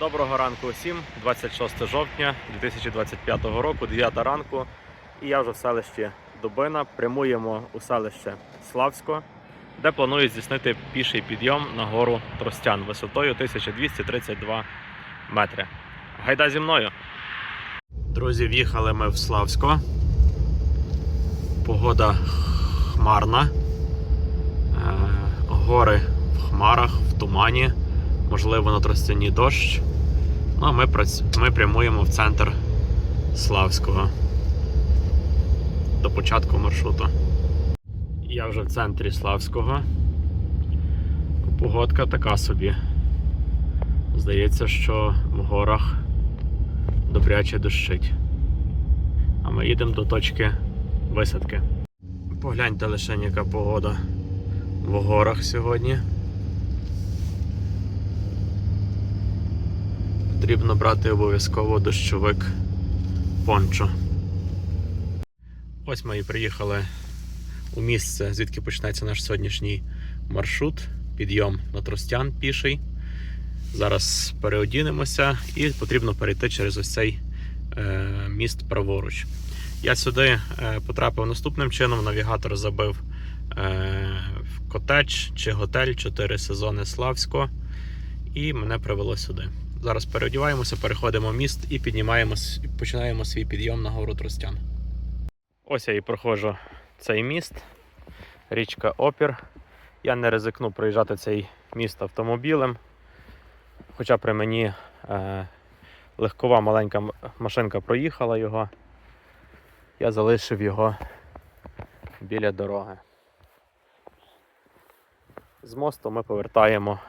Доброго ранку усім, 26 жовтня 2025 року, 9 ранку. І я вже в селищі Дубина. Прямуємо у селище Славсько, де планують здійснити піший підйом на гору Тростян висотою 1232 метри. Гайда зі мною. Друзі, в'їхали ми в Славсько. Погода хмарна. Е, Гори в хмарах, в тумані можливо, на тростяні дощ. Ну а ми, прац- ми прямуємо в центр Славського до початку маршруту. Я вже в центрі Славського. Погодка така собі. Здається, що в горах добряче дощить. А ми їдемо до точки висадки. Погляньте лише, яка погода в горах сьогодні. Потрібно брати обов'язково дощовик пончо. Ось ми і приїхали у місце, звідки почнеться наш сьогоднішній маршрут. Підйом на Тростян піший. Зараз переодінемося і потрібно перейти через ось цей е, міст праворуч. Я сюди е, потрапив наступним чином. Навігатор забив е, в котедж чи готель 4 сезони Славсько, і мене привело сюди. Зараз переодіваємося, переходимо в міст і піднімаємо, починаємо свій підйом на гору Тростян. Ось я і проходжу цей міст, річка Опір. Я не ризикну проїжджати цей міст автомобілем. Хоча при мені е, легкова маленька машинка проїхала його. Я залишив його біля дороги. З мосту ми повертаємо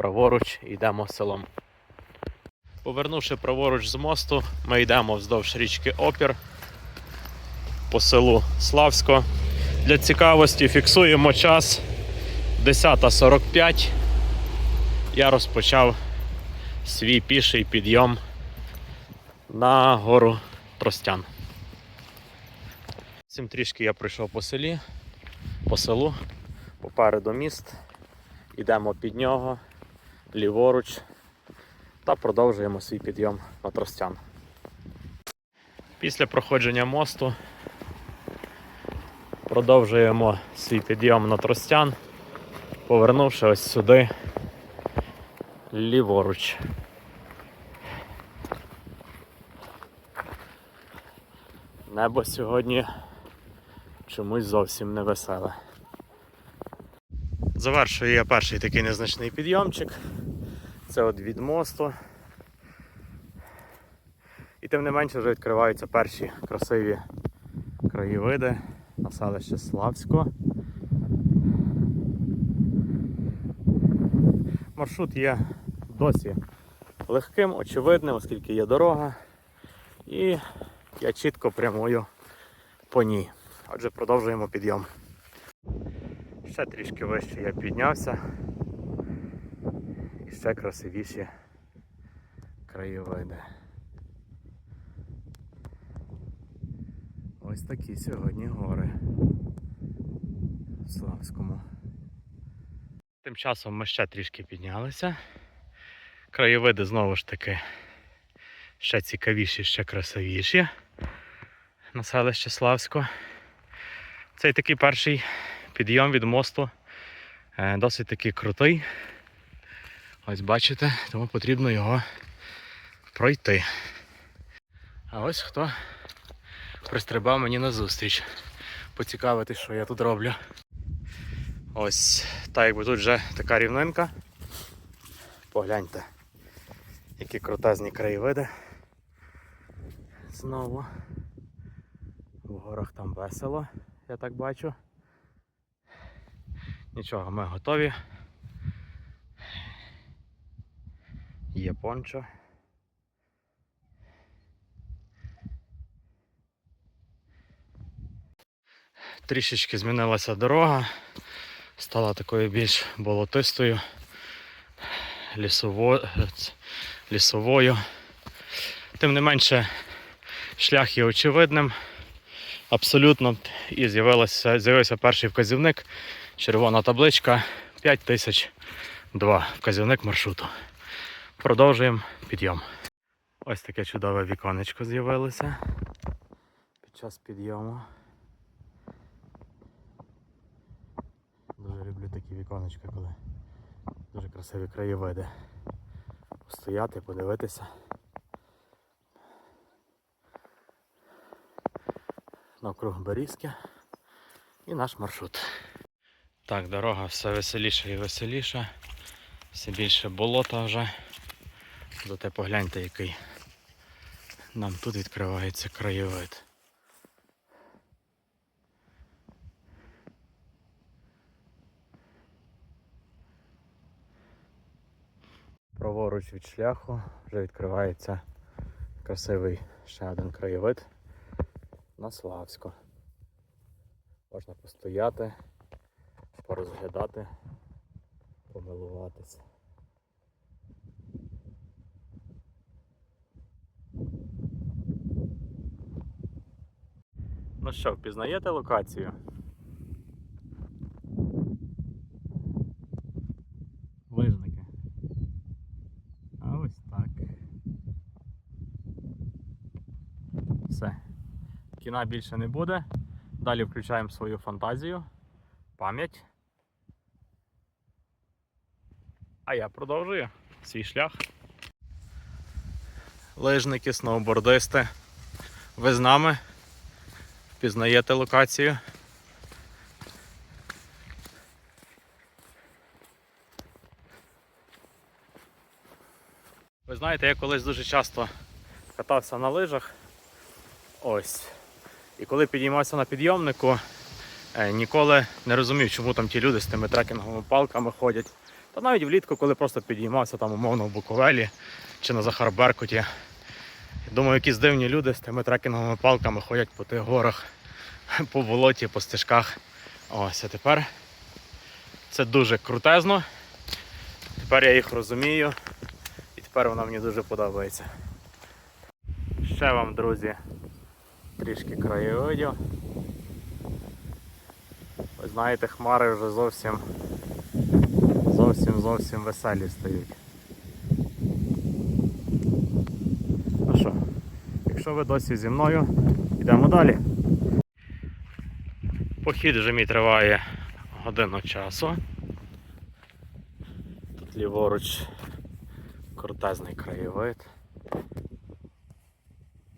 праворуч йдемо селом. Повернувши праворуч з мосту, ми йдемо вздовж річки Опір по селу Славсько. Для цікавості фіксуємо час 10.45. Я розпочав свій піший підйом на гору Тростян. Цим трішки я пройшов по селі, по селу, попереду міст. Йдемо під нього, ліворуч та продовжуємо свій підйом на Тростян. Після проходження мосту продовжуємо свій підйом на Тростян, повернувши ось сюди ліворуч. Небо сьогодні чомусь зовсім не веселе. Завершую я перший такий незначний підйомчик. Це от від мосту. І тим не менше вже відкриваються перші красиві краєвиди на селище Славсько. Маршрут є досі легким, очевидним, оскільки є дорога. І я чітко прямую по ній. Отже, продовжуємо підйом. Ще трішки вище я піднявся. Ще красивіші краєвиди. Ось такі сьогодні гори в Славському. Тим часом ми ще трішки піднялися. Краєвиди знову ж таки ще цікавіші, ще красивіші. На селище Славсько. Цей такий перший підйом від мосту е, досить таки крутий. Ось бачите, тому потрібно його пройти. А ось хто пристрибав мені на зустріч. Поцікавити, що я тут роблю. Ось так якби тут вже така рівнинка. Погляньте, які крутезні краєвиди. Знову. В горах там весело, я так бачу. Нічого, ми готові. Є пончо. Трішечки змінилася дорога, стала такою більш болотистою, лісово... лісовою. Тим не менше, шлях є очевидним, абсолютно. І з'явився перший вказівник, червона табличка 5002, вказівник маршруту. Продовжуємо підйом. Ось таке чудове віконечко з'явилося під час підйому. Дуже люблю такі віконечка, коли дуже красиві краєвиди. Постояти, подивитися. Навкруг берізки і наш маршрут. Так, дорога все веселіша і веселіша. Все більше болота вже. Зате погляньте, який нам тут відкривається краєвид. Праворуч від шляху вже відкривається красивий ще один краєвид на Славську. Можна постояти, порозглядати, помилуватися. Ну що, впізнаєте локацію? Лижники. А ось так. Все. Кіна більше не буде. Далі включаємо свою фантазію, пам'ять. А я продовжую свій шлях. Лижники, сноубордисти. Ви з нами? Впізнаєте локацію. Ви знаєте, я колись дуже часто катався на лижах. Ось. І коли підіймався на підйомнику, е, ніколи не розумів, чому там ті люди з тими трекінговими палками ходять. Та навіть влітку, коли просто підіймався там умовно в Буковелі чи на Захарберкуті. Думаю, якісь дивні люди з тими трекінговими палками ходять по тих горах, по болоті, по стежках. Ось, а тепер це дуже крутезно. Тепер я їх розумію. І тепер воно мені дуже подобається. Ще вам, друзі, трішки краєвидів. Ви знаєте, хмари вже зовсім зовсім зовсім веселі стають. Що, якщо ви досі зі мною, йдемо далі. Похід вже мій триває годину часу. Тут ліворуч крутезний краєвид.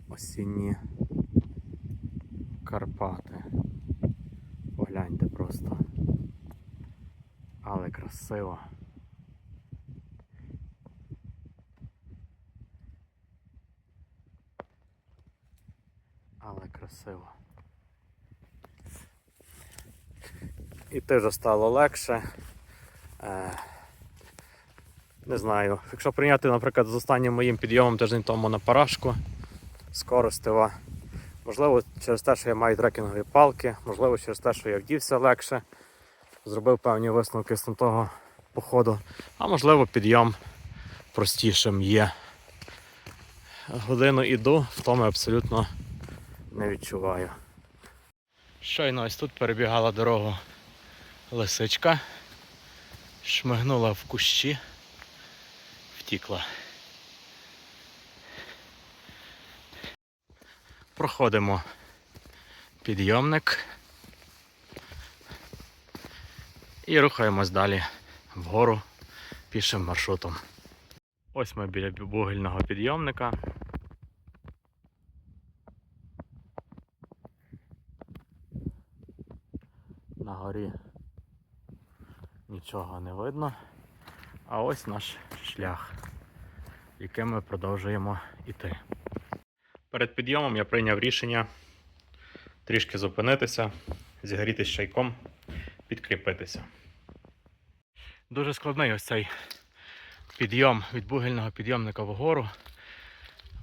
Осінні Карпати. Погляньте просто. Але красиво. Але красиво. І теж стало легше. Е, не знаю, якщо прийняти, наприклад, з останнім моїм підйомом тиждень тому на парашку скоростива. Можливо, через те, що я маю трекінгові палки, можливо, через те, що я вдівся легше, зробив певні висновки з того походу, а можливо підйом простішим є. Годину іду, втоми абсолютно не відчуваю. Щойно ось тут перебігала дорогу лисичка, шмигнула в кущі, втікла. Проходимо підйомник і рухаємось далі вгору пішим маршрутом. Ось ми біля вугільного підйомника. На горі нічого не видно. А ось наш шлях, яким ми продовжуємо йти. Перед підйомом я прийняв рішення трішки зупинитися, зігрітися чайком, підкріпитися. Дуже складний ось цей підйом від бугельного підйомника вгору.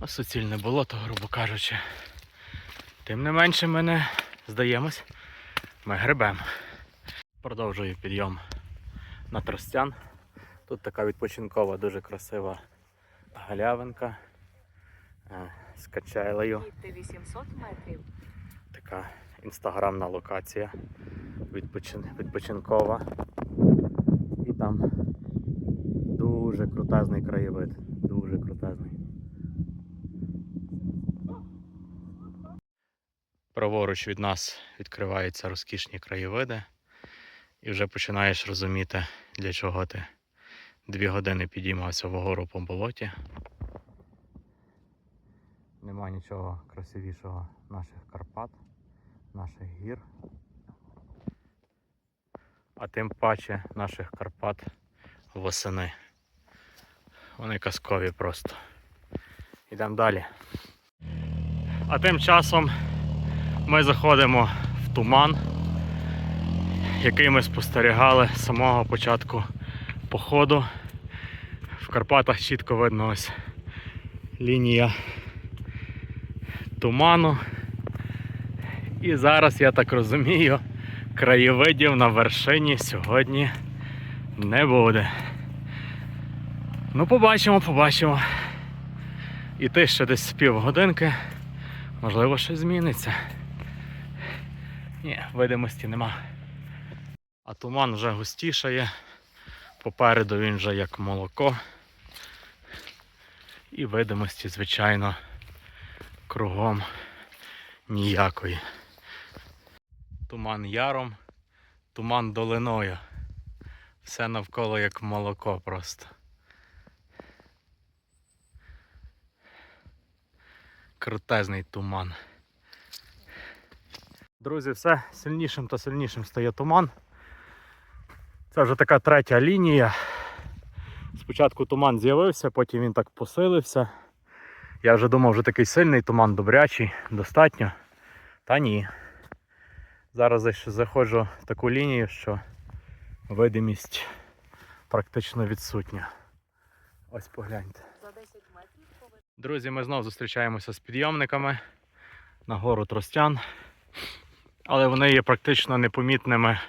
Ось суцільне болото, грубо кажучи. Тим не менше ми не здаємось, ми гребем. Продовжую підйом на Тростян. Тут така відпочинкова, дуже красива галявинка е, з качелею. 800 метрів. Така інстаграмна локація відпочин... відпочинкова. І там Дуже крутезний краєвид. Дуже крутезний. Праворуч від нас відкриваються розкішні краєвиди, і вже починаєш розуміти, для чого ти дві години підіймався вгору по болоті. Нема нічого красивішого наших Карпат, наших гір. А тим паче наших Карпат восени. Вони казкові просто. Йдемо далі. А тим часом ми заходимо в туман, який ми спостерігали з самого початку походу. В Карпатах чітко видно ось лінія туману. І зараз, я так розумію, краєвидів на вершині сьогодні не буде. Ну, побачимо, побачимо. Іти ще десь з півгодинки, можливо, щось зміниться. Ні, видимості нема. А туман вже густішає. Попереду він вже як молоко. І видимості, звичайно, кругом ніякої. Туман яром, туман долиною. Все навколо як молоко просто. Крутезний туман. Друзі, все сильнішим та сильнішим стає туман. Це вже така третя лінія. Спочатку туман з'явився, потім він так посилився. Я вже думав, вже такий сильний туман добрячий, достатньо. Та ні. Зараз я ще заходжу в таку лінію, що видимість практично відсутня. Ось погляньте. За 10 метрів. Друзі, ми знову зустрічаємося з підйомниками на гору Тростян. Але вони є практично непомітними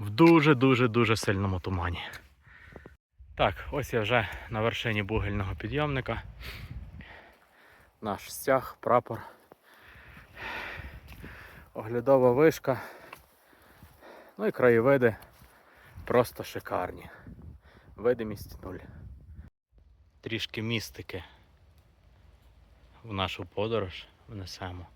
в дуже-дуже-дуже сильному тумані. Так, ось я вже на вершині бугельного підйомника. Наш стяг, прапор. Оглядова вишка. Ну і краєвиди просто шикарні. Видимість нуль. Трішки містики в нашу подорож внесемо.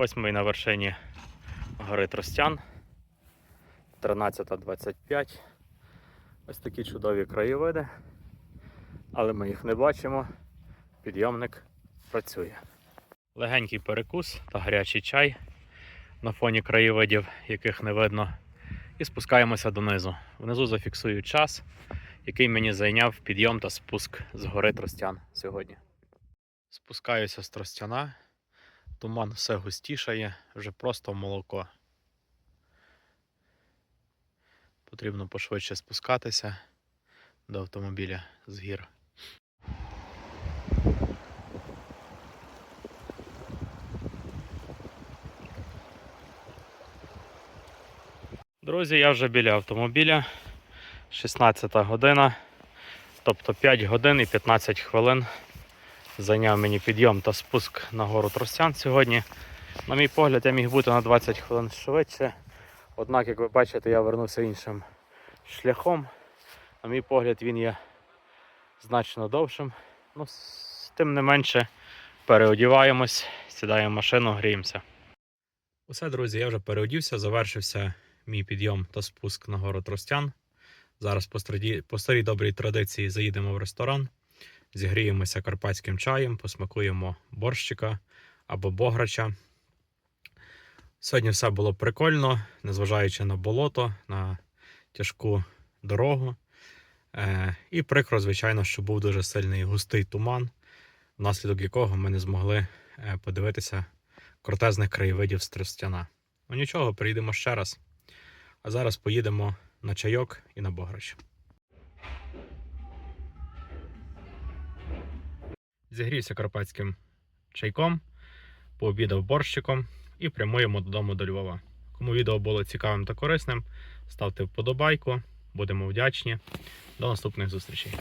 Ось ми на вершині гори Тростян. 13.25. Ось такі чудові краєвиди. Але ми їх не бачимо. Підйомник працює. Легенький перекус та гарячий чай на фоні краєвидів, яких не видно. І спускаємося донизу. Внизу зафіксую час, який мені зайняв підйом та спуск з гори Тростян сьогодні. Спускаюся з Тростяна. Туман все густішає, вже просто молоко. Потрібно пошвидше спускатися до автомобіля з гір. Друзі, я вже біля автомобіля. 16 година, тобто 5 годин і 15 хвилин зайняв мені підйом та спуск на гору Тростян сьогодні. На мій погляд, я міг бути на 20 хвилин швидше. Однак, як ви бачите, я вернувся іншим шляхом. На мій погляд, він є значно довшим. Ну, тим не менше переодіваємось, сідаємо в машину, гріємося. Усе, друзі, я вже переодівся, завершився мій підйом та спуск на гору Тростян. Зараз по старій добрій традиції заїдемо в ресторан, зігріємося карпатським чаєм, посмакуємо борщика або бограча. Сьогодні все було прикольно, незважаючи на болото, на тяжку дорогу. Е, і прикро, звичайно, що був дуже сильний густий туман, внаслідок якого ми не змогли е, подивитися крутезних краєвидів з Тростяна. Ну нічого, приїдемо ще раз. А зараз поїдемо на чайок і на бограч. Зігрівся карпатським чайком, пообідав борщиком і прямуємо додому до Львова. Кому відео було цікавим та корисним, ставте вподобайку, будемо вдячні. До наступних зустрічей.